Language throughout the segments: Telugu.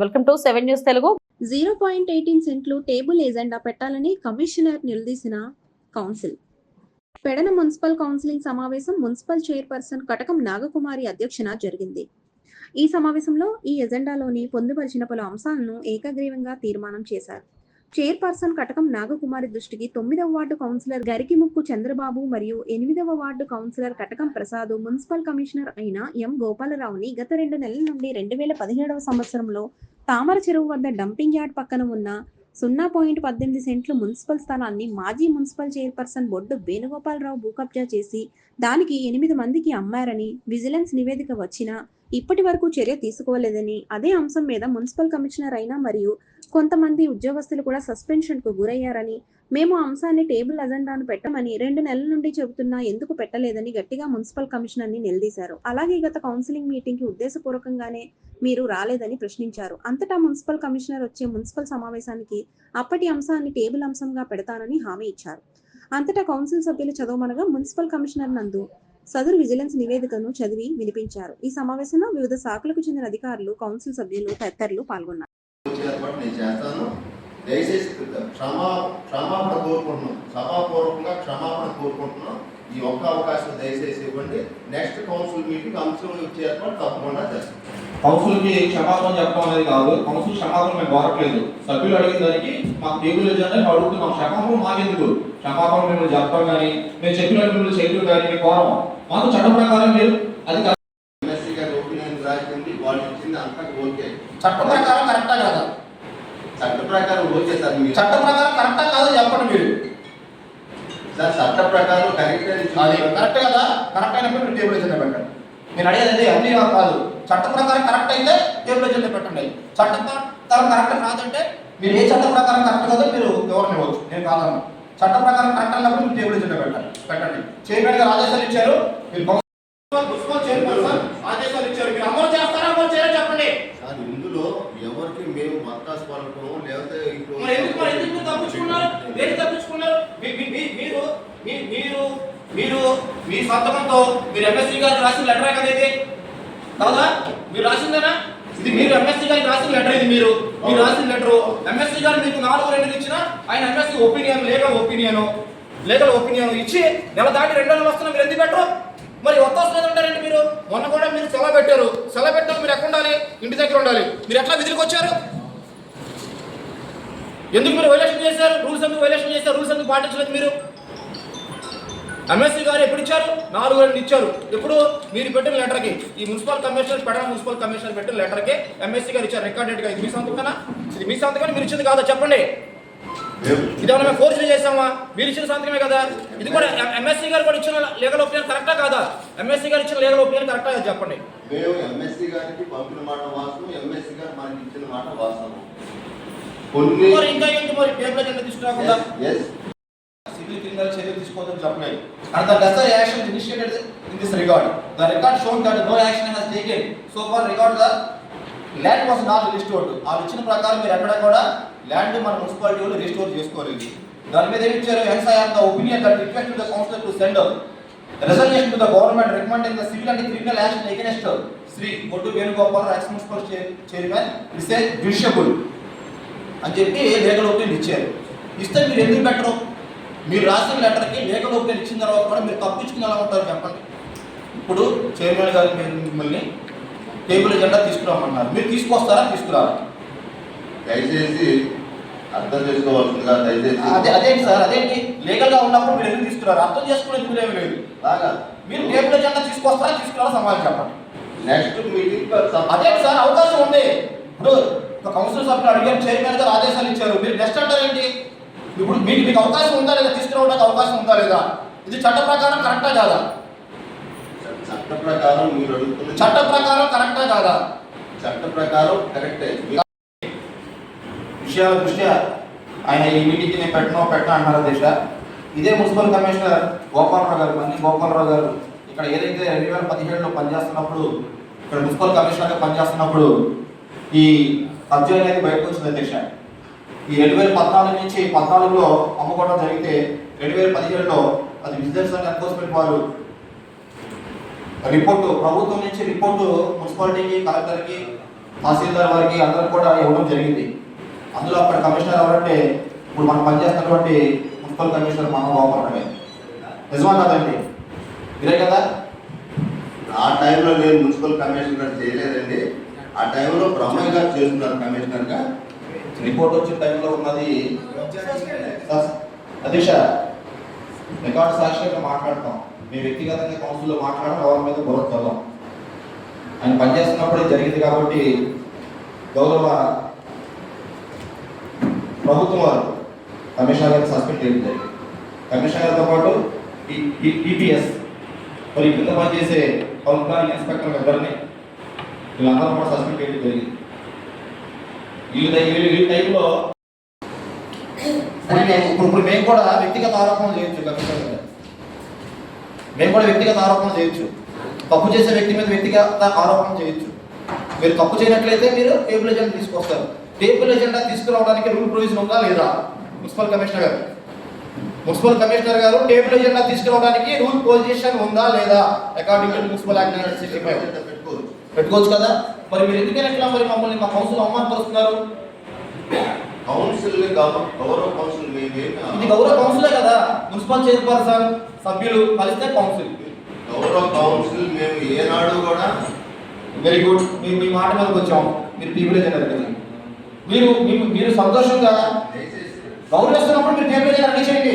Welcome to seven news Telugu. Zero point eighteen సెంట్లు టేబుల్ ఏజెండా పెట్టాలని కమిషనర్ నిలదీసిన కౌన్సిల్. పెడన మున్సిపల్ కౌన్సిలింగ్ సమావేశం మున్సిపల్ చైర్పర్సన్ కటకం నాగకుమారి అధ్యక్షన జరిగింది. ఈ సమావేశంలో ఈ ఎజెండాలోని పొందుపరిచిన పలు అంశాలను ఏకగ్రీవంగా తీర్మానం చేశారు. చైర్పర్సన్ కటకం నాగకుమారి దృష్టికి తొమ్మిదవ వార్డు కౌన్సిలర్ గరికిముక్కు చంద్రబాబు మరియు ఎనిమిదవ ward councillor Katakam Prasad municipal commissioner అయిన ఎం గోపాలరావుని గత రెండు నెలల నుండి రెండు వేల పదిహేడవ సంవత్సరంలో తామర చెరువు వద్ద డంపింగ్ యార్డ్ పక్కన ఉన్న సున్నా పాయింట్ పద్దెనిమిది సెంట్లు మున్సిపల్ స్థలాన్ని మాజీ మున్సిపల్ చైర్పర్సన్ బొడ్డు వేణుగోపాలరావు భూకబ్జా చేసి దానికి ఎనిమిది మందికి అమ్మారని విజిలెన్స్ నివేదిక వచ్చినా ఇప్పటి వరకు చర్య తీసుకోలేదని. అదే అంశం మీద మున్సిపల్ కమిషనర్ అయినా మరియు కొంతమంది ఉద్యోగస్తులు కూడా సస్పెన్షన్కు గురయ్యారని మేము అంశాన్ని టేబుల్ అజెండాను పెట్టమని రెండు నెలల నుండి చెబుతున్నా ఎందుకు పెట్టలేదని గట్టిగా మున్సిపల్ కమిషనర్ని నిలదీశారు అలాగే గత కౌన్సిలింగ్ మీటింగ్కి ఉద్దేశపూర్వకంగానే మీరు రాలేదని ప్రశ్నించారు. అంతటా మున్సిపల్ కమిషనర్ వచ్చే మున్సిపల్ సమావేశానికి అప్పటి అంశాన్ని టేబుల్ అంశంగా పెడతానని హామీ ఇచ్చారు. అంతటా కౌన్సిల్ సభ్యులు చదవమనగా మున్సిపల్ కమిషనర్ నందు సదరు విజిలెన్స్ నివేదికను చదివి వినిపించారు. ఈ సమావేశంలో వివిధ శాఖలకు చెందిన అధికారులు కౌన్సిల్ సభ్యులు తదితరులు పాల్గొన్నారు. దయచేసి క్షమా క్షమాపణ కోరుకుంటున్నాం. సభాపూర్వకంగా క్షమాపణ కోరుకుంటున్నాం. ఈ ఒక్క అవకాశం దయచేసి ఇవ్వండి. నెక్స్ట్ కౌన్సిల్ మీటింగ్ అంశం వచ్చే ఏర్పాటు తప్పకుండా చేస్తాం. కౌన్సిల్కి క్షమాపణ చెప్పడం అనేది కాదు. కౌన్సిల్ క్షమాపణ మేము కోరట్లేదు. సభ్యులు అడిగిన దానికి మాకు టేబుల్ ఏజెండా మేము అడుగుతున్నాం. క్షమాపణ మాకెందుకు? క్షమాపణ మేము చెప్పడం కానీ మేము చెప్పినట్టు మిమ్మల్ని చేయడం కానీ మేము కోరం మాకు చట్టం ప్రకారం మీరు అది కాదు. ఎంఎస్సీ గారి ఒపీనియన్ రాసింది వాళ్ళు ఇచ్చింది అంతా ఓకే చట్ట ప్రకారం కరెక్టా కాదా చట్ట ప్రకారం ఓకే సార్ మీరు చట్ట ప్రకారం కరెక్టా కాదో చెప్పండి మీరు సార్ చట్ట ప్రకారం కరెక్ట్ అది కరెక్ట్ కదా కరెక్ట్ అయినప్పుడు మీరు టేబుల్ ఎజెండా పెట్టండి నేను అడిగేది అన్ని కాదు చట్ట ప్రకారం కరెక్ట్ అయితే టేబుల్ ఎజెండా పెట్టండి చట్ట ప్రకారం కరెక్ట్ కాదంటే మీరు ఏ చట్ట ప్రకారం కరెక్ట్ కాదో మీరు వివరణ ఇవ్వచ్చు నేను కాదన్నా చట్ట ప్రకారం కరెక్ట్ అన్నప్పుడు మీరు టేబుల్ ఎజెండా పెట్టండి పెట్టండి చైర్మన్ గారు ఆదేశాలు ఇచ్చారు మీరు మున్సిపల్ ఆదేశాలు ఇచ్చారు మీరు అమలు చేస్తారా అమలు చేయరా చెప్పండి సార్ ఇందులో ఎవరికి మేము మత్తాసు పలకడం లేకపోతే ఇప్పుడు మరి ఎందుకు మరి ఎందుకు తప్పించుకున్నారు దేనికి తప్పించుకున్నారు మీ- మీ- మీ- మీరు మీ- మీరు మీరు మీ సంతకంతో మీరు ఎంఎస్సీ గారికి రాసిన లెటర్ కదా ఇది? కాదా? మీరు రాసిందేనా? ఇది మీరు ఎంఎస్సీ గారికి రాసిన లెటర్ ఇది మీరు. మీరు రాసిన లెటర్ ఎంఎస్సీ గారు మీకు నాలుగు రెండు ఇచ్చిన ఆయన MSC opinion legal opinion legal opinion ఇచ్చి నెల దాటి రెండు నెలలు వస్తున్నా మీరు ఎందుకు పెట్టరు? మరి వస్తుంది ఉంటారండి మీరు? మొన్న కూడా మీరు సెలవు పెట్టారు. సెలవు పెట్టినప్పుడు మీరు ఎక్కడ ఉండాలి? ఇంటి దగ్గర ఉండాలి. మీరు ఎట్లా విధులకు వచ్చారు? ఎందుకు మీరు వైలేషన్ చేశారు? రూల్స్ ఎందుకు వైలేషన్ చేశారు? రూల్స్ ఎందుకు పాటించలేదు మీరు? ఎంఎస్సీ గారు ఎప్పుడు ఇచ్చారు? నాలుగు రెండు ఇచ్చారు. ఎప్పుడు? మీరు పెట్టిన లెటర్కి ఈ municipal commissioner Pedana municipal commissioner పెట్టిన లెటర్కి ఎంఎస్సీ గారు ఇచ్చారు. రికార్డెడ్గా. ఇది మీ సంతకమేనా ఇది మీ సంతకం మీరు ఇచ్చింది కాదా? చెప్పండి. ఇది ఏమైనా మేము ఫోర్స్ చేసామా మీరు ఇచ్చిన సంతకమే కదా? ఇది కూడా ఎంఎస్సీ గారు కూడా ఇచ్చిన లీగల్ ఒపీనియన్ కరెక్టా కాదా? ఎంఎస్సీ గారు ఇచ్చిన లీగల్ ఒపీనియన్ కరెక్టా కాదా? చెప్పండి. మేము ఎంఎస్సీ గారికి పంపిన మాట వాస్తవం. ఎంఎస్సీ గారు మనకి ఇచ్చిన మాట వాస్తవం. కొన్ని మరి ఇంకా ఏంటి మరి టేబుల్ కింద తీసుకురాకుండా? సివిల్ చర్యలు తీసుకోవద్దని చెప్పలేదు. And the desired action initiated in this record the record shown that no action has taken so far regard the land was not restored వాళ్ళు ఇచ్చిన ప్రకారం మీరు ఎక్కడ కూడా ల్యాండ్ మన మున్సిపాలిటీ వాళ్ళు రిస్టోర్ చేసుకోలేదు. దాని మీద ఇచ్చారు hence I have the opinion that request the councillor to send resolution to the government recommending the civil and criminal action against Shri Kottu Venugopal ex municipal chairman is a justiciable అని చెప్పి లీగల్ ఒపీనియన్ ఇచ్చారు. ఇస్తే మీరు ఎందుకు పెట్టరు? మీరు రాసిన లెటర్కి లీగల్ ఒపీనియన్ ఇచ్చిన తర్వాత కూడా మీరు తప్పించుకుని ఎలా ఉంటారు చెప్పండి. ఇప్పుడు చైర్మన్ గారు మీరు మిమ్మల్ని టేబుల్ ఎజెండా తీసుకురామన్నారు. మీరు తీసుకొస్తారా? తీసుకురారా? దయచేసి అర్థం చేసుకోవాల్సిందిగా దయచేసి అదే అదేంటి సార్? అదేంటి? లీగల్గా ఉన్నప్పుడు మీరు ఎందుకు తీసుకురారు? అర్థం చేసుకునే ఎందుకు లేదు. బాగా. మీరు టేబుల్ ఎజెండా తీసుకొస్తారా? తీసుకురారా? సమాధానం చెప్పండి. నెక్స్ట్ మీటింగ్ అదే సార్? అవకాశం ఉంది. ఇప్పుడు ఒక కౌన్సిల్ సభ్యులు అడిగారు చైర్మన్ గారు ఆదేశాలు ఇచ్చారు. మీరు నెక్స్ట్ అంటారేంటి? ఇప్పుడు మీకు మీకు అవకాశం ఉందా లేదా? తీసుకురావడానికి అవకాశం ఉందా లేదా? ఇది చట్ట ప్రకారం కరెక్టా కాదా? చట్ట ప్రకారం మీరు అడుగుతున్న చట్ట ప్రకారం కరెక్టా కాదా? చట్ట ప్రకారం కరెక్టే విషయాల దృష్ట్యా ఆయన ఈ మీటింగ్కి నేను పెట్టను పెట్టను అంటున్నారు అధ్యక్ష. ఇదే మున్సిపల్ కమిషనర్ గోపాలరావు గారు మన్ని గోపాలరావు గారు ఇక్కడ ఏదైతే రెండు వేల పదిహేడులో పనిచేస్తున్నప్పుడు ఇక్కడ మున్సిపల్ కమిషనర్గా పనిచేస్తున్నప్పుడు ఈ కబ్జా అనేది బయటకు వచ్చింది అధ్యక్ష. ఈ రెండు వేల పద్నాలుగు నుంచి పద్నాలుగులో అమ్ముకోవడం జరిగితే రెండు వేల పదిహేడులో అది విజిలెన్స్ అండ్ ఎన్ఫోర్స్మెంట్ వారు రిపోర్టు ప్రభుత్వం నుంచి రిపోర్టు మున్సిపాలిటీకి కలెక్టర్కి తహసీల్దార్ వారికి అందరికి కూడా ఇవ్వడం జరిగింది. అందులో అక్కడ కమిషనర్ ఎవరంటే ఇప్పుడు మనం పనిచేస్తున్నటువంటి మున్సిపల్ కమిషనర్ మనం బాగుపడమే నిజమా కదండి మీరే కదా? ఆ టైంలో నేను మున్సిపల్ కమిషనర్ చేయలేదండి. ఆ టైంలో బ్రహ్మయ్య గారు చేస్తున్నారు కమిషనర్గా. రిపోర్ట్ వచ్చిన టైంలో ఉన్నది అధ్యక్ష రికార్డు సాక్షిగా మాట్లాడతాం. మీ వ్యక్తిగతంగా కౌన్సిల్లో మాట్లాడడం ఎవరి మీద బుర్ర చల్లం ఆయన పనిచేస్తున్నప్పుడే జరిగింది కాబట్టి గౌరవ ప్రభుత్వం వారు కమిషనర్ గారిని సస్పెండ్ చేయడం జరిగింది. కమిషనర్ గారితో పాటు ఈపీఎస్ మరి కింద పనిచేసే పవన్ కుమార్ ఇన్స్పెక్టర్ ఇద్దరిని వీళ్ళందరూ కూడా సస్పెండ్ చేయడం జరిగింది. ఈ టైంలో ఇప్పుడు మేము- ఇప్పుడు మేము కూడా వ్యక్తిగత ఆరోపణలు చేయొచ్చు కమిషనర్ మేము కూడా వ్యక్తిగత ఆరోపణ చేయొచ్చు. తప్పు చేసే వ్యక్తి మీద వ్యక్తిగత ఆరోపణ చేయొచ్చు. మీరు తప్పు చేయనట్లయితే మీరు టేబుల్ ఎజెండా తీసుకొస్తారు. టేబుల్ ఎజెండా తీసుకురావడానికి రూల్ ప్రొవిజన్ ఉందా లేదా? మున్సిపల్ కమిషనర్ గారు. మున్సిపల్ కమిషనర్ గారు టేబుల్ ఎజెండా తీసుకురావడానికి రూల్ పొజిషన్ ఉందా లేదా? According to municipal act sixty five పెట్టుకోవచ్చు కదా? మరి మీరు ఎందుకని ఎట్లా మరి మమ్మల్ని మా కౌన్సిల్ అవమానపరుస్తున్నారు? కౌన్సిల్ గౌరవ కౌన్సిల్ ఇది గౌరవ కౌన్సిలే కదా? మున్సిపల్ చైర్పర్సన్ సభ్యులు కలిస్తే కౌన్సిల్. గౌరవ కౌన్సిల్ మేము ఏనాడు కూడా వెరీ గుడ్ మీరు మీ మాట మీదకి వచ్చాం. మీరు టీవీలో జనరు మీరు మీరు సంతోషంగా గౌరవిస్తున్నప్పుడు మీరు టేబుల్ జన అన్ని చేయండి.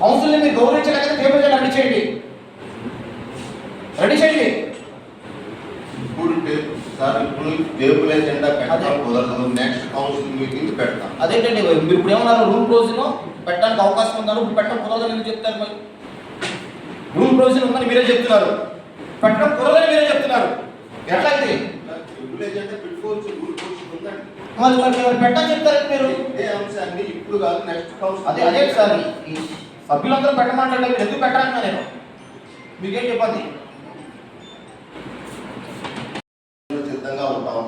కౌన్సిల్ని మీరు గౌరవించలేకపోతే టేబుల్ జన అన్ని చేయండి. రెడీ చేయండి ఇప్పుడు టేబుల్ ఇప్పుడు టేబుల్ ఎజెండా పెట్టడం. కుదరదు. నెక్స్ట్ కౌన్సిల్ మీటింగ్ పెడతాం. అదేంటండి మీరు ఇప్పుడు ఏమన్నారు? రూల్ ప్రొవిజన్ పెట్టడానికి అవకాశం ఉందని ఇప్పుడు పెట్టడం కుదరదని ఎందుకు చెప్తారు మరి? రూల్ ప్రొవిజన్ ఉందని మీరే చెప్తున్నారు. పెట్టడం కుదరదని మీరే చెప్తున్నారు. ఎట్లా అయితే టేబుల్ ఎజెండా పెట్టుకోవచ్చు రూల్ ఉందండి. మరి మరి పెట్టని చెప్తారు మీరు. ఇదే అంశాన్ని ఇప్పుడు కాదు నెక్స్ట్ కౌన్సిల్ అదే అదే సార్ సభ్యులందరూ పెట్టమంటే మీరు ఎందుకు పెట్టడానికి నేను. మీకేం చెప్పండి సిద్ధంగా ఉంటాం.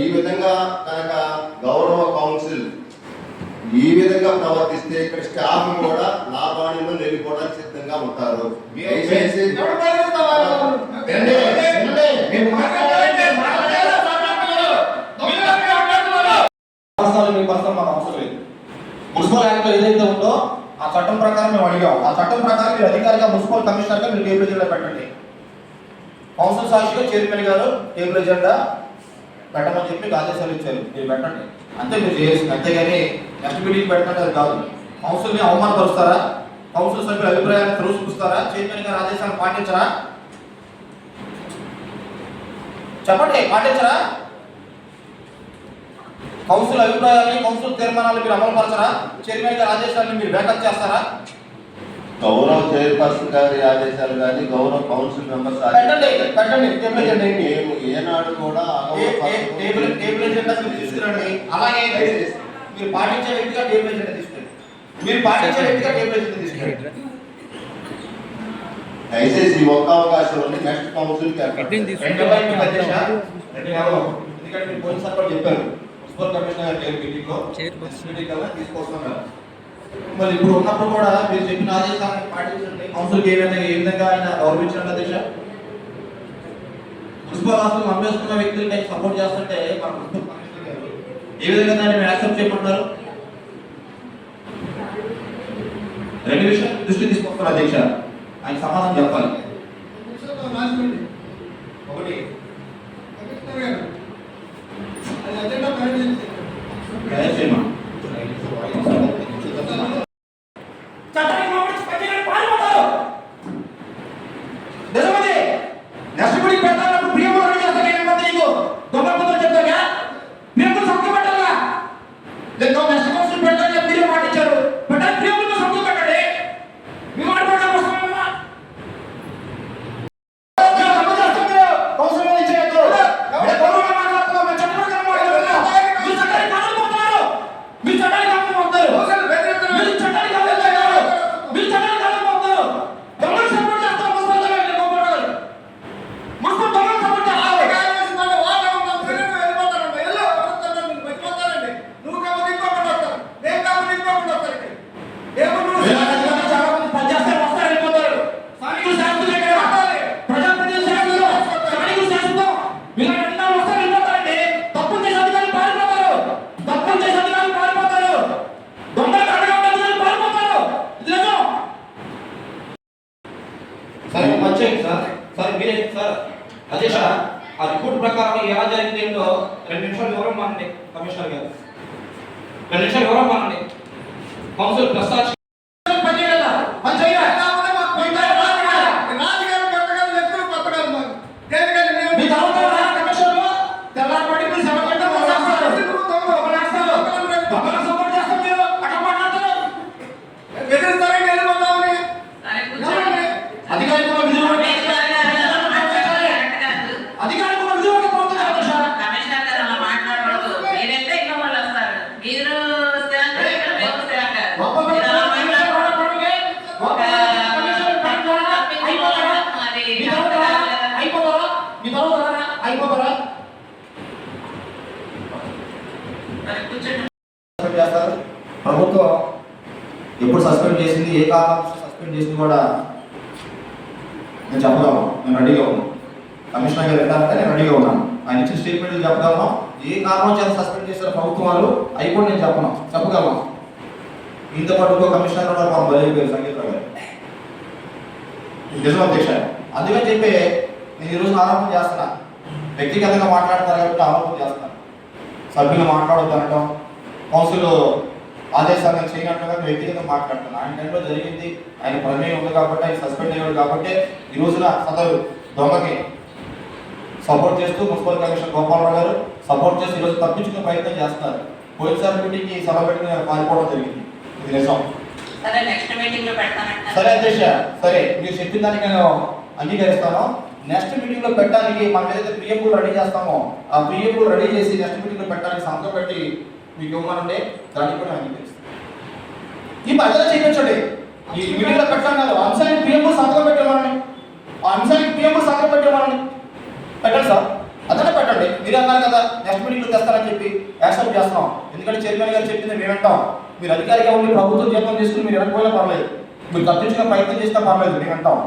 ఈ విధంగా కనుక గౌరవ కౌన్సిల్ ఈ విధంగా ప్రవర్తిస్తే ఇక్కడ స్టాఫ్ కూడా నా బాడీలో వెళ్ళిపోవడానికి సిద్ధంగా ఉంటారు. మున్సిపల్ యాక్ట్లో ఏదైతే ఉందో ఆ చట్టం ప్రకారం మేము అడిగాం. ఆ చట్టం ప్రకారం మీరు అధికారిగా మున్సిపల్ కమిషనర్గా మీరు టేబుల్ ఎజెండా పెట్టండి. కౌన్సిల్ సాక్షిగా చైర్మన్ గారు టేబుల్ ఎజెండా పెట్టమని చెప్పి ఆదేశాలు ఇచ్చారు. మీరు పెట్టండి. అంతే మీరు చేయాల్సింది అంతేగాని నెక్స్ట్ మీటింగ్ పెట్టండి అది కాదు. కౌన్సిల్ని అవమానపరుస్తారా? కౌన్సిల్ సభ్యుల అభిప్రాయాన్ని త్రోసిపుస్తారా చైర్మన్ గారు ఆదేశాలు పాటించరా? చెప్పండి పాటించరా? కౌన్సిల్ అభిప్రాయాన్ని కౌన్సిల్ తీర్మానాలు మీరు అమలుపరచరా? చైర్మన్ గారి ఆదేశాలను మీరు బ్యాకప్ చేస్తారా? గౌరవ చైర్పర్సన్ గారి ఆదేశాలు కానీ గౌరవ కౌన్సిల్ మెంబర్స్ ఏనాడు కూడా అలాగే మీరు పాటించే వ్యక్తిగా టేబుల్ ఎజెండా తీసుకురండి. మీరు పాటించే వ్యక్తిగా టేబుల్ ఎజెండా తీసుకురండి. దయచేసి ఈ ఒక్క అవకాశం ఉంది. నెక్స్ట్ కౌన్సిల్ ఎందుకంటే పోయినసారి కూడా చెప్పారు. మున్సిపల్ కమిషనర్ గారి మీటింగ్లో మీటింగ్ కల్లా తీసుకొస్తాం మరి ఇప్పుడు ఉన్నప్పుడు కూడా మీరు చెప్పిన ఆదేశాలను పాటించండి. కౌన్సిల్ ఏ విధంగా ఏ విధంగా ఆయన గౌరవించండి అధ్యక్ష మున్సిపల్ ఆస్తులు అమ్మేస్తున్న వ్యక్తులకి సపోర్ట్ చేస్తుంటే మన మున్సిపల్ కమిషనర్ గారు ఏ విధంగా దాన్ని యాక్సెప్ట్ చేయమంటారు రెండు విషయాలు దృష్టి తీసుకొస్తారు అధ్యక్ష ఆయన సమాధానం చెప్పాలి. ఒకటి. చట్టానికి 站在 చేస్తారు. ప్రభుత్వం ఎప్పుడు సస్పెండ్ చేసింది ఏ కారణం సస్పెండ్ చేసింది కూడా నేను చెప్పగలను. నేను రెడీగా ఉన్నాను. కమిషనర్ గారు వెళ్ళాలంటే నేను రెడీగా ఉన్నాను. ఆయన ఇచ్చిన స్టేట్మెంట్ చెప్పగలను. ఏ కారణం చేత సస్పెండ్ చేశారు ప్రభుత్వం వాళ్ళు అవి కూడా నేను చెప్పను. చెప్పగలను. ఇంత పట్టుకో కమిషనర్ ఉన్నారు మా బయలుదేరి సంగీత గారు. నిజం అధ్యక్ష. అందుకని చెప్పి నేను ఈరోజు ఆరోపణ చేస్తున్నా. వ్యక్తిగతంగా మాట్లాడతారు కాబట్టి ఆరోపణ చేస్తాను సభ్యులు మాట్లాడొద్దు అనడం కౌన్సిల్ ఆదేశాలను చేయనట్టుగా వ్యక్తిగతంగా మాట్లాడుతున్నాను ఆయన టైంలో జరిగింది ఆయన ప్రమేయం ఉంది కాబట్టి ఆయన సస్పెండ్ అయ్యాడు కాబట్టి ఈ రోజున సదరు దొంగకి సపోర్ట్ చేస్తూ మున్సిపల్ కమిషనర్ గోపాలరావు గారు సపోర్ట్ చేసి ఈరోజు తప్పించుకునే ప్రయత్నం చేస్తున్నారు. పోయినసారి మీటింగ్కి సభ పెట్టిన పాల్గొనడం జరిగింది. ఇది నిజం. సరే అధ్యక్ష. సరే మీరు చెప్పిన దానికి నేను అంగీకరిస్తాను. నెక్స్ట్ మీటింగ్లో పెట్టడానికి మనం ఏదైతే పిఎంలు రెడీ చేస్తామో ఆ పిఎంలు రెడీ చేసి నెక్స్ట్ మీటింగ్లో పెట్టడానికి సంతకం పెట్టి మీకు ఇవ్వమనండి దానికి కూడా అంగీకరిస్తాను. ఈ మధ్యలో చేయించండి ఈ మీటింగ్లో పెట్టాను కాదు. అంశానికి పిఎంలు సంతకం ఆ అంశానికి పిఎంలు సంతకం పెట్టమనండి పెట్టండి సార్. అదనే పెట్టండి మీరు అన్నారు కదా నెక్స్ట్ మీటింగ్లో తెస్తారని చెప్పి యాక్సెప్ట్ చేస్తున్నాం. ఎందుకంటే చైర్మన్ గారు చెప్పింది మేము వింటాం. మీరు అధికారిగా ఉండి ప్రభుత్వం జీతం తీసుకుని మీరు వెనకపోయినా పర్లేదు. మీరు తప్పించుకునే ప్రయత్నం చేసినా పర్లేదు మేము వింటాం.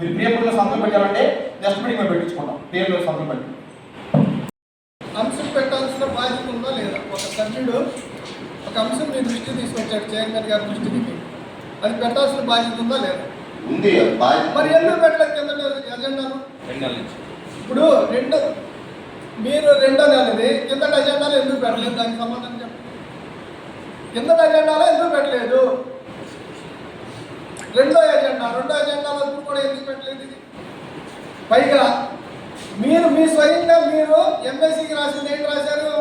మీరు పిఎంలో సంతకం పెట్టాలంటే నెక్స్ట్ మీటింగ్ మేము పెట్టించుకుంటాం. పిఎంలో సంతకం పెట్టి అంశం పెట్టాల్సిన బాధ్యత ఉందా లేదా? ఒక సభ్యుడు ఒక అంశం మీ దృష్టికి తీసుకొచ్చాడు చైర్మన్ గారి దృష్టికి. అది పెట్టాల్సిన బాధ్యత ఉందా లేదా? ఉంది బాధ్యత. మరి ఎందుకు పెట్టలేదు? కింద ఎజెండాను ఇప్పుడు రెండు మీరు రెండో నెలది కిందటి అజెండాలో ఎందుకు పెట్టలేదు? దానికి సంబంధం చెప్పండి కిందటి అజెండాలో ఎందుకు పెట్టలేదు? రెండో ఎజెండా రెండో ఎజెండాలో కూడా ఎందుకు పెట్టలేదు ఇది? పైగా మీరు మీ స్వయంగా మీరు ఎంఎస్సికి రాసింది ఏంటి రాశారు?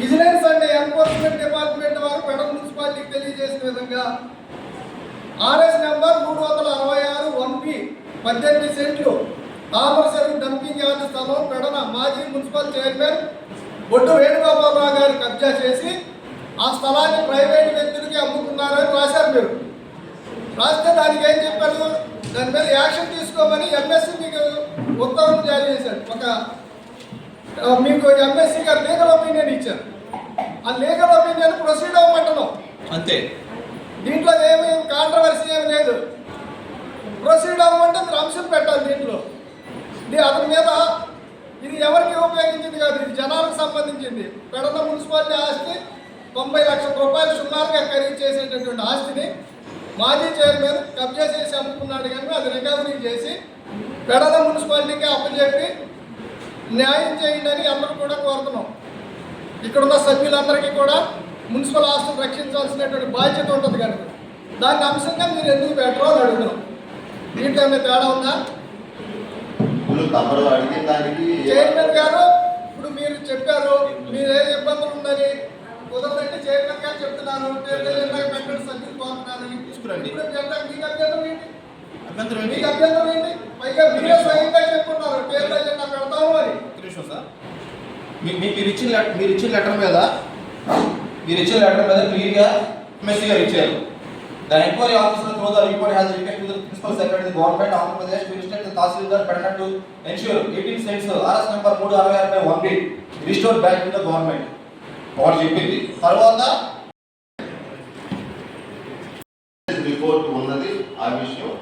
విజిలెన్స్ అండ్ ఎన్ఫోర్స్మెంట్ డిపార్ట్మెంట్ వారు పెడ మున్సిపాలిటీకి తెలియజేసిన విధంగా ఆర్ఎస్ నెంబర్ మూడు వందల అరవై ఆరు వన్ పి పద్దెనిమిది సెంట్లు తామరసెరు డంపింగ్ యార్డ్ స్థలం పెడన మాజీ మున్సిపల్ చైర్మన్ బొడ్డు వేణుగోపాలరావు గారు కబ్జా చేసి ఆ స్థలాన్ని ప్రైవేట్ వ్యక్తులకి అమ్ముకున్నారని రాశారు మీరు. రాస్తే దానికి ఏం చెప్పారు? దాని మీద యాక్షన్ తీసుకోమని ఎంఎస్సి మీకు ఉత్తర్వులు జారీ చేశారు. ఒక మీకు ఎంఎస్సి గారు లీగల్ ఒపీనియన్ ఇచ్చారు. ఆ లీగల్ ఒపీనియన్ ప్రొసీడ్ అవ్వమంటున్నాం. అంతే. దీంట్లో ఏమి కాంట్రవర్సీ ఏమి లేదు. ప్రొసీడ్ అవ్వమంటే మీరు అంశం పెట్టాలి దీంట్లో. ఇది అతని మీద ఇది ఎవరికి ఉపయోగించింది కాదు ఇది జనాలకు సంబంధించింది. పెడత మున్సిపాలిటీ ఆస్తి తొంభై లక్షల రూపాయలు సుమారుగా ఖరీదు చేసేటటువంటి ఆస్తిని మాజీ చైర్మన్ కబ్జా చేసి అమ్ముకున్నాడు కనుక అది రికవరీ చేసి పెడద మున్సిపాలిటీకి అప్పచెప్పి న్యాయం చేయండి అని అందరూ కూడా కోరుతున్నాం. ఇక్కడున్న సభ్యులందరికీ కూడా మున్సిపల్ ఆస్తులు రక్షించాల్సినటువంటి బాధ్యత ఉంటుంది కనుక. దాని అంశంగా మీరు ఎందుకు పెట్టరో అని అడుగుతున్నాం దీంట్లో ఏమైనా తేడా ఉందా? ఇప్పుడు తమరు అడిగిన దానికి చైర్మన్ గారు ఇప్పుడు మీరు చెప్పారు మీరు ఏ ఇబ్బందులు ఉందని కుదరదంటే చైర్మన్ గారు ఎజెండా పెట్టండి సభ్యులు. ఇప్పుడు ఎజెండా మీకు అభ్యంతరం ఏంటి? అభ్యంతరం? మీకు అభ్యంతరం ఏంటి? పైగా మీరే స్వయంగా చెప్పుకున్నారు టేబుల్ ఎజెండా పెడతాము అని నిమిషం సార్. మీ- మీ- మీరు ఇచ్చిన లెటర్ మీరు ఇచ్చిన లెటర్ మీద మీరు ఇచ్చిన లెటర్ మీద క్లియర్గా ఎంఎస్సీ గారు ఇచ్చారు. The enquiry officer through the report has request to the principal secretary government Andhra Pradesh to instruct the tahsildar Pedana to ensure 18 cents RS number 366 by 1 B restore back to the government. వాడు చెప్పింది. తర్వాత రిపోర్ట్ ఉన్నది ఆ విషయం.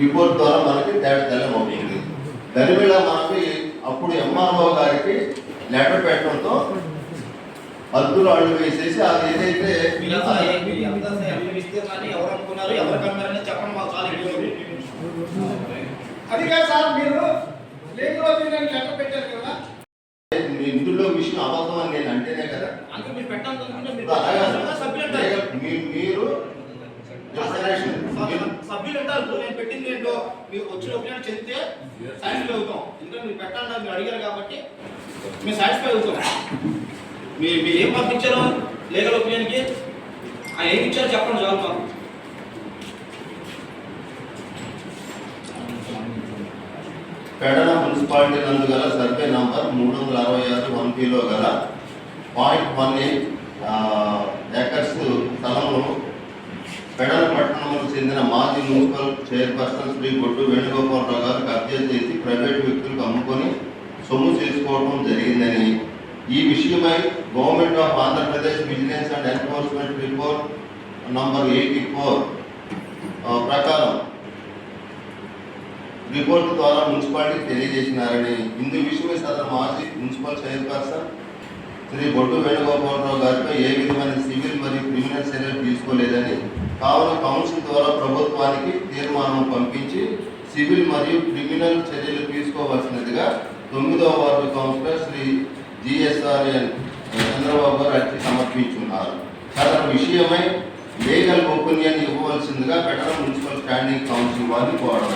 రిపోర్ట్ ద్వారా మనకి తేడా తెల్లం అవుతుంది దాని మీద మనకి అప్పుడు ఎంఆర్ఓ గారికి లెటర్ పెట్టడంతో హద్దులు అడ్డు వేసేసి అది ఏదైతే ఎవరు అనుకున్నారు? ఎవరు కమ్మారని చెప్పండి అది కాదు సార్ మీరు లీగల్ ఒపీనియన్ లెటర్ పెట్టారు కదా. మీ ఇందులో విషయం అబద్ధం అని నేను అంటేనే కదా. మీరు. సభ్యులు ఉంటారు నేను పెట్టింది ఏంటో మీరు వచ్చిన ఒపీనియన్ చెప్తే సాటిస్ఫై అవుతాం. ఎందుకంటే మీరు పెట్టాలని మీరు అడిగారు కాబట్టి మేము సాటిస్ఫై అవుతాం. మీరు మీరు ఏం పంపించారు లీగల్ ఒపీనియన్కి? ఆయన ఏమి ఇచ్చారో చెప్పండి చాలు మాకు. పెడల మున్సిపాలిటీ నందు గల సర్వే నంబర్ మూడు వందల అరవై ఆరు వన్ పిలో గల పాయింట్ వన్ ఎయిట్ ఎకర్స్ స్థలంలో పెడన పట్టణంలో చెందిన మాజీ మున్సిపల్ చైర్పర్సన్ శ్రీ బొడ్డు వేణుగోపాలరావు గారు కబ్జా చేసి ప్రైవేట్ వ్యక్తులకు అమ్ముకొని సొమ్ము చేసుకోవడం జరిగిందని. ఈ విషయమై government of Andhra Pradesh vigilance and enforcement report number eighty four ప్రకారం రిపోర్ట్ ద్వారా మున్సిపాలిటీ తెలియజేసినారని ఇందు విషయమై సదరు మాజీ మున్సిపల్ చైర్పర్సన్ శ్రీ బొట్టు వేణుగోపాలరావు గారిపై ఏ విధమైన సివిల్ మరియు క్రిమినల్ చర్యలు తీసుకోలేదని కావున కౌన్సిల్ ద్వారా ప్రభుత్వానికి తీర్మానం పంపించి సివిల్ మరియు క్రిమినల్ చర్యలు తీసుకోవాల్సినదిగా తొమ్మిదవ ward councillor Shri GSRN Chandrababu గారు అర్జీ సమర్పించున్నారు. సదరు విషయమై లీగల్ ఒపీనియన్ ఇవ్వవలసిందిగా ఫెడరల్ మున్సిపల్ స్టాండింగ్ కౌన్సిల్ వారిని కోరడం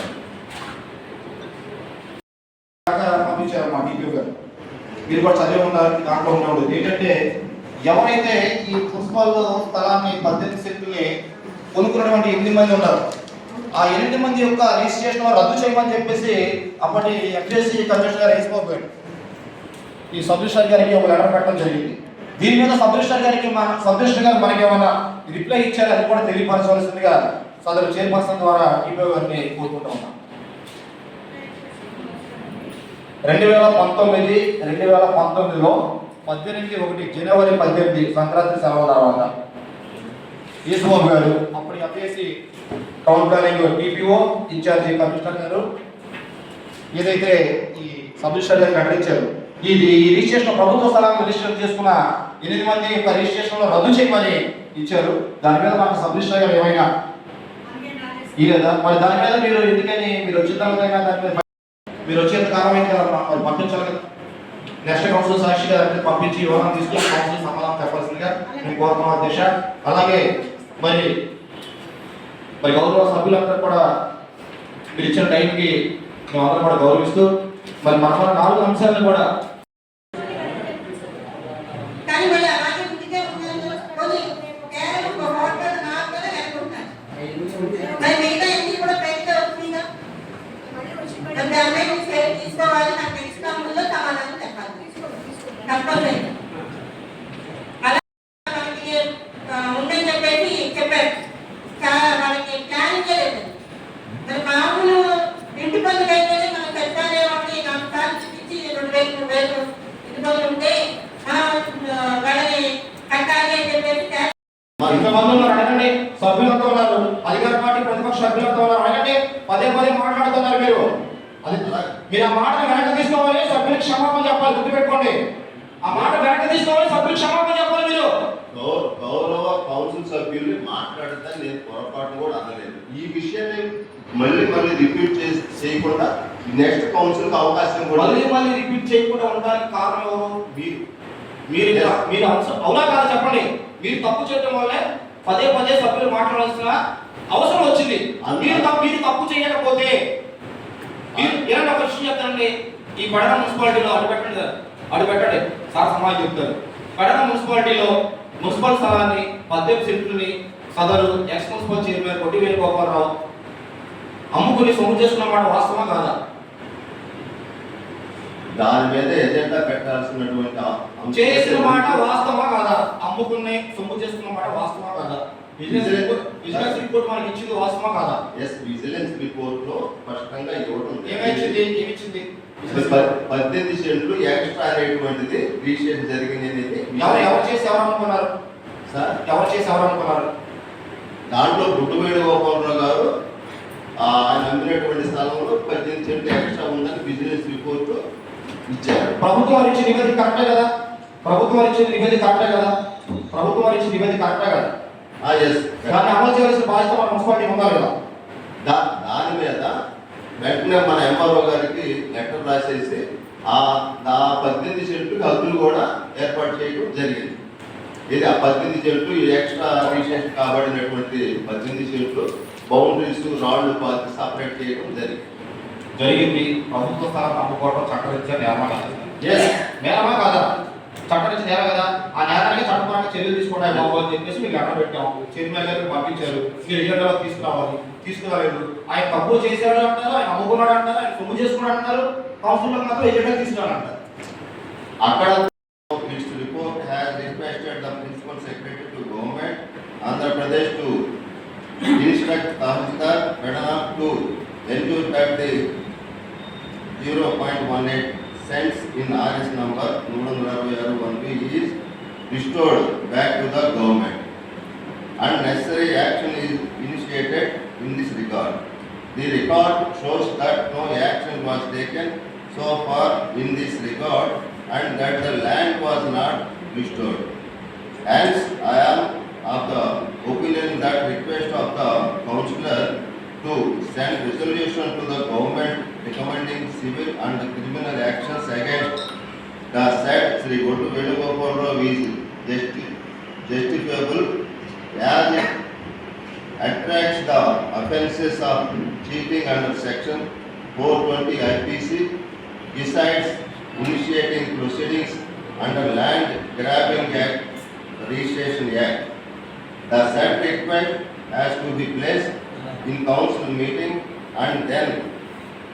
దాకా పంపించారు మా టీపీ గారు మీరు కూడా చదివి ఉన్నారు దాంట్లో ఉండదు. ఏంటంటే ఎవరైతే ఈ మున్సిపల్ స్థలాన్ని పద్దెనిమిది సెట్లని కొనుక్కున్నటువంటి ఎనిమిది మంది ఉన్నారు ఆ ఎనిమిది మంది యొక్క రిజిస్ట్రేషన్ రద్దు చేయమని చెప్పేసి అప్పటి ఎఫ్ఎస్సి కమిషనర్ గారు వేసుకోపోయాడు ఈ సబ్ రిజిస్టర్ గారికి ఒక లెటర్ పెట్టడం జరిగింది. దీని మీద సబ్ రిజిస్టర్ గారికి మన సబ్ రిజిస్టర్ గారు మనకి ఏమైనా రిప్లై ఇచ్చారు అది కూడా తెలియపరచవలసిందిగా సదరు చైర్పర్సన్ ద్వారా టీపీ గారిని కోరుకుంటూ ఉన్నాం రెండు వేల పంతొమ్మిది రెండు వేల పంతొమ్మిదిలో పద్దెనిమిది ఒకటి జనవరి పద్దెనిమిది సంక్రాంతి సెలవు తర్వాత ఈశ్వర్ గారు అప్పుడు FAC town planning TPO incharge commissioner గారు ఏదైతే ఈ సబ్ గారు ప్రకటించారు ఇది ఈ రిజిస్ట్రేషన్ ప్రభుత్వ స్థలాన్ని రిజిస్టర్ చేసుకున్న ఎనిమిది మంది యొక్క రిజిస్ట్రేషన్ రద్దు చేయమని ఇచ్చారు. దాని మీద మనకు సబ్ రిజిస్టర్ గారు ఏమైనా? ఇదేదా మరి దాని మీద మీరు ఎందుకని మీరు వచ్చిన తర్వాత దాని మీద మీరు వచ్చేంత కాలం అయింది కదమ్మా వాళ్ళు పంపించాలి కదా. నెక్స్ట్ కౌన్సిల్ సాక్షి దాన్ని పంపించి వివరణ తీసుకుని కౌన్సిల్ సమాధానం చెప్పాల్సిందిగా నేను కోరుతున్నాను అధ్యక్ష అలాగే మరి మరి గౌరవ సభ్యులందరూ కూడా మీరు ఇచ్చిన టైంకి మేమందరం కూడా గౌరవిస్తూ మరి మన నాలుగు అంశాలను కూడా కానీ మళ్ళీ అలాగే ముందుకే ఉన్నాను పోనీ కేవలం ఒక హోటల్ మాత్రమే అనుకుంటున్నాను మరి మిగతా ఎన్ని కూడా పెరిగితే వస్తుందిగా మరి దాని మీద చర్య తీసుకోవాలి నాకు తెలిసిన ముందు సమాధానం చెప్పాలి తప్పలేదు అలా మనకి ఆ, ఉందని చెప్పేసి చెప్పారు చాలా మనకి ప్లానింగ్ లేదు మరి మామూలు ఇంటి పనులు అయితేనే మనం సచివాలయం నాలుగు సార్లు చూపించి రెండు వేలు మూడు వేలు ఇంటి పనులు ఉంటే ఆ, వాళ్ళని కట్టాలి అని చెప్పేసి చేస్తారు. ఇంతమంది ఉన్నారు అడగండి సభ్యులంతా ఉన్నారు అధికార పార్టీ ప్రతిపక్ష సభ్యులంతా ఉన్నారు అడగండి పదే పదే మాట్లాడుతున్నారు మీరు అది మీరు ఆ మాటను వెనక్కి తీసుకోవాలి సభ్యులకు క్షమాపణ చెప్పాలి గుర్తుపెట్టుకోండి ఆ మాట వెనక్కి తీసుకోవాలి సభ్యులకు క్షమాపణ చెప్పాలి మీరు గౌ- గౌరవ కౌన్సిల్ సభ్యులు మాట్లాడితే నేను పొరపాటు కూడా అనలేదు ఈ విషయాన్ని మళ్ళీ మళ్ళీ రిపీట్ చేసి చేయకుండా నెక్స్ట్ కౌన్సిల్ అవకాశం కూడా మళ్ళీ మళ్ళీ రిపీట్ చేయకుండా ఉండడానికి కారణం ఎవరు మీరు మీరు ఇలా- మీరు అవసరం అవునా కాదా చెప్పండి మీరు తప్పు చేయడం వల్లే పదే పదే సభ్యులు మాట్లాడాల్సిన అవసరం వచ్చింది మీరు తప్పు మీరు తప్పు చేయకపోతే మీరు ఏమైనా ఒక విషయం చెప్తారండి ఈ పడన మున్సిపాలిటీలో అటు పెట్టండి సార్. అటు పెట్టండి సార్ సమాజం చెప్తారు. పడన మున్సిపాలిటీలో మున్సిపల్ స్థలాన్ని పద్దెనిమిది సెంట్లని సదరు ఎక్స్ మున్సిపల్ చైర్మన్ కొట్టి వేణుగోపాలరావు అమ్ముకుని సొమ్ము చేసుకున్న మాట వాస్తవా కాదా? దాని మీద ఎజెండా పెట్టాల్సినటువంటి చేసిన మాట వాస్తవా కాదా? అమ్ముకునే సొమ్ము చేసుకున్న మాట వాస్తవా కాదా? బిజినెస్ రిపోర్ట్ బిజినెస్ రిపోర్ట్ మనకి ఇచ్చింది వాస్తవా కాదా? ఎస్ విజిలెన్స్ రిపోర్ట్లో స్పష్టంగా ఇవ్వడం ఏమిచ్చింది? ఏమిచ్చింది? పద్దెనిమిది సెంట్లు ఎక్స్ట్రా అనేటువంటిది రీషేట్ జరిగింది అనేది ఎవరు ఎవరు చేసి ఎవరు అనుకున్నారు సార్? ఎవరు చేసి ఎవరు అనుకున్నారు దాంట్లో గుడ్డువేణు గోపాలరావు గారు ఆయన అమ్మినటువంటి స్థలంలో పద్దెనిమిది సెంట్లు ఎక్స్ట్రా ఉందని బిజినెస్ రిపోర్ట్ ఇచ్చారు. ప్రభుత్వం ఇచ్చిన నివేదిక కరెక్టే కదా? ప్రభుత్వం ఇచ్చిన నివేదిక కరెక్టే కదా? ప్రభుత్వం ఇచ్చిన నివేదిక కరెక్టే కదా? దాన్ని అమలు చేయాల్సిన బాధ్యత మన మున్సిపాలిటీ ఉండాలి కదా. దా- దాని మీద వెంటనే మన ఎంఆర్ఓ గారికి లెటర్ రాసేసి ఆ ఆ పద్దెనిమిది సెంట్లు హద్దులు కూడా ఏర్పాటు చేయడం జరిగింది. ఇది ఆ పద్దెనిమిది సెంట్లు ఈ ఎక్స్ట్రా రీసెంట్ కాబడినటువంటి పద్దెనిమిది సెంట్లు బౌండరీస్ రాళ్ళు పాతి సపరేట్ చేయడం జరిగింది. జరిగింది. ప్రభుత్వ స్థలం అమ్ముకోవడం చట్టరీత్యా నేరమా కాదా? చట్టం నుంచి కాదా. కదా ఆ నేరానికి చట్టపరంగా చర్యలు తీసుకోవడానికి బాబు అని చెప్పేసి మీకు లెటర్ పెట్టాం చైర్మన్ గారికి పంపించారు. మీరు ఎజెండాలో తీసుకురావాలి. తీసుకురాలేదు. ఆయన తప్పు చేశాడు అంటారు ఆయన అమ్ముకున్నాడు అంటారు ఆయన సొమ్ము చేసుకున్నాడు అంటారు కౌన్సిల్ మాత్రం ఎజెండా తీసుకురాడు అంటారు అక్కడ this report has requested the principal secretary to government Andhra Pradesh to instruct Tahsildar Medana to ensure that the zero point one eight cents in RS number 366 is restored back to the government and necessary action is initiated in this regard. The record shows that no action was taken so far in this regard and that the land was not restored. Hence, I am of the opinion that request of the councillor to send resolution to the government recommending civil and criminal actions against the said Sri Gotu Venugopal Rao is justi- justifiable as it attracts the offences of cheating under section 420 IPC besides initiating proceedings under Land Grabbing Act, Registration Act. The said request has to be placed in council meeting and then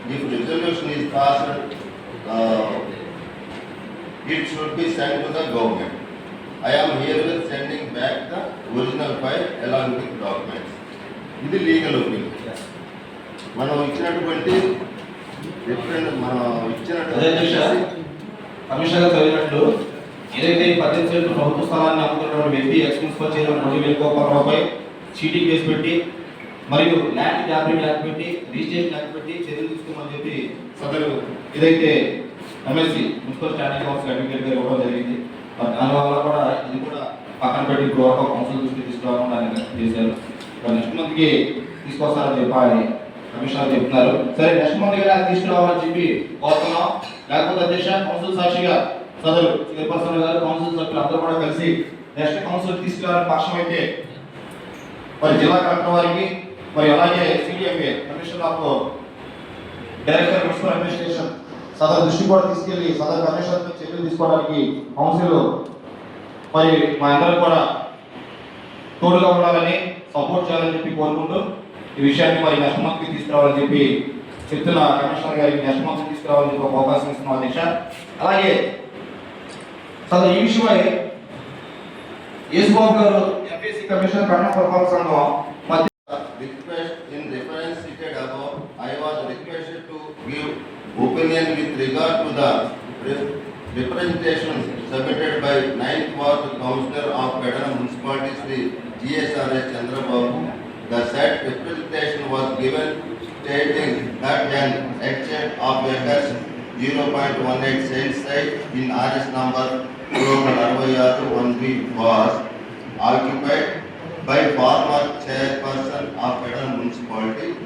if resolution is passed, uh, it should be sent to the government. I am herewith sending back the original file along with documents. ఇది లీగల్ ఒపీనియన్ మనం ఇచ్చినటువంటి డిఫరెంట్ మనం ఇచ్చినటువంటి కమిషనర్ గారు చదివినట్లు ఏదైతే పద్దెనిమిది సెంట్లు ప్రభుత్వ స్థలాన్ని అమ్ముతున్నటువంటి వ్యక్తి ఎక్స్ మున్సిపల్ చైర్మన్ మొదటి వేణుగోపాలరావుపై చీటీ కేసు పెట్టి మరియు ల్యాండ్ గ్యాబింగ్ యాక్ట్ పెట్టి రిజిస్ట్రేషన్ యాక్ట్ పెట్టి చర్యలు తీసుకోమని చెప్పి సదరు ఇదైతే MLC municipal standing house advocate గారు ఇవ్వడం జరిగింది. మరి దానివల్ల కూడా ఇది కూడా పక్కన పెట్టి ఇప్పుడు వరకు కౌన్సిల్ దృష్టి తీసుకురావడం చేశారు. నెక్స్ట్ మంత్కి తీసుకొస్తారని చెప్పి కమిషనర్ చెప్తున్నారు. సరే నెక్స్ట్ మంత్గా తీసుకురావాలని చెప్పి కోరుతున్నాం. లేకపోతే అధ్యక్ష కౌన్సిల్ సాక్షిగా సదరు చైర్పర్సన్ గారు కౌన్సిల్ సభ్యులు అందరూ కూడా కలిసి నెక్స్ట్ కౌన్సిల్ తీసుకురావాలని పక్షం అయితే మరి జిల్లా కలెక్టర్ వారికి మరి అలాగే CDMA commissioner of director municipal administration Sadar దృష్టి కూడా తీసుకెళ్ళి సదర్ కమిషనర్ చర్యలు తీసుకోవడానికి కౌన్సిల్ మరి మా అందరూ కూడా తోడుగా ఉండాలని సపోర్ట్ చేయాలని చెప్పి కోరుకుంటూ ఈ విషయాన్ని మరి నెక్స్ట్కి తీసుకురావాలని చెప్పి చెప్తున్న కమిషనర్ గారికి నెక్స్ట్ మంత్ తీసుకురావాలని చెప్పి ఒక అవకాశం ఇస్తున్నాం అధ్యక్ష. అలాగే సదర్ ఈ విషయమై యేసుబాబు గారు ఎంపీసీ కమిషనర్ కన్నా ప్రభావ సంఘం మధ్య request in reference cited above, I was requested to give opinion with regard the re- representation submitted by ninth ward councillor of Pedana municipality, Sri GSRS Chandrababu. The said representation was given stating that an excess of acres zero point one eight cent site in RS number two hundred was occupied by former chairperson of Federal Municipality,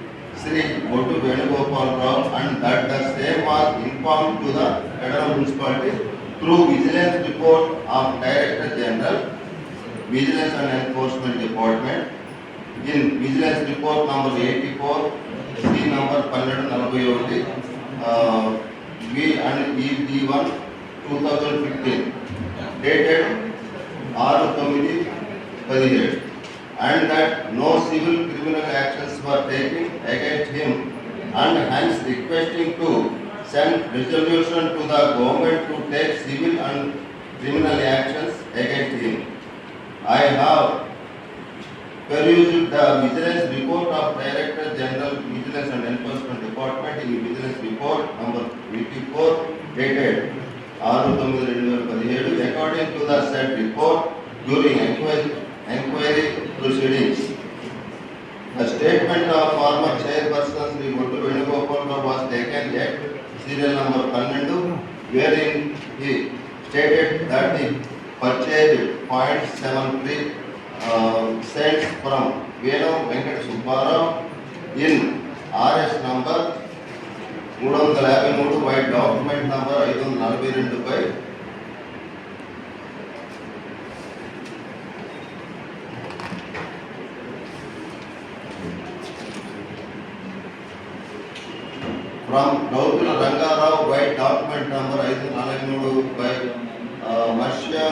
Sri Mottu Venugopal Rao and that the same was informed to the Federal Municipality through Vigilance Report of Director General, Vigilance and Enforcement Department in Vigilance Report number 84, C number 1241, uh, V and ED1, 2015, dated 6 9 17. and that no civil criminal actions were taken against him and hence requesting to send resolution to the government to take civil and criminal actions against him. I have perused the Vigilance Report of Director General Vigilance and Enforcement Department in Vigilance Report number 84 dated 6 According to the said report, during inquiry enquiry enquiry proceedings The statement of former chairperson Sri Gottu Venugopal Rao was taken at serial number పన్నెండు wherein he stated that he purchased point seven three uh, cents from Venu Venkat Subbarao in RS number మూడు వందల యాభై మూడు బై డాక్యుమెంట్ నంబర్ ఐదు వందల నలభై రెండు by from Gouthula Rangarao by document number ఐదు నలభై మూడు by మర్షియా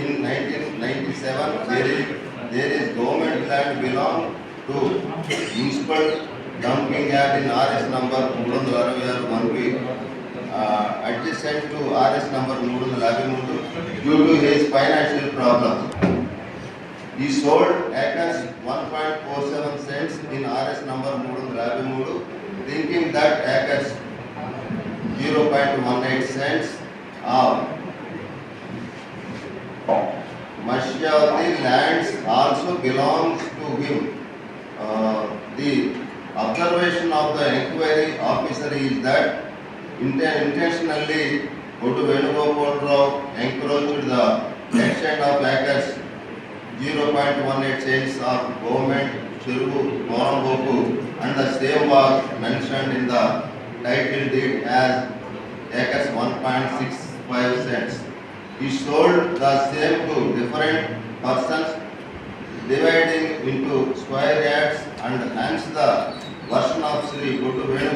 in nineteen ninety seven there is there is government land belong to municipal dumping yard in RS number మూడు వందల అరవై ఆరు one B adjacent to RS number మూడు వందల యాభై మూడు due to his financial problem he sold acres one point four seven cents in RS number మూడు వందల యాభై మూడు thinking that tax 0.18 cents or much of the lands also belongs to him. Uh, the observation of the inquiry officer is that intentionally Kodu Venugopal Rao encroached the extent of acres 0.18 cents of government Cheruvu Moramboku and the same was mentioned in the title deed as acres one point six five cents. He sold the same to different persons dividing into square yards and hence the version of Sri Guru Venugopal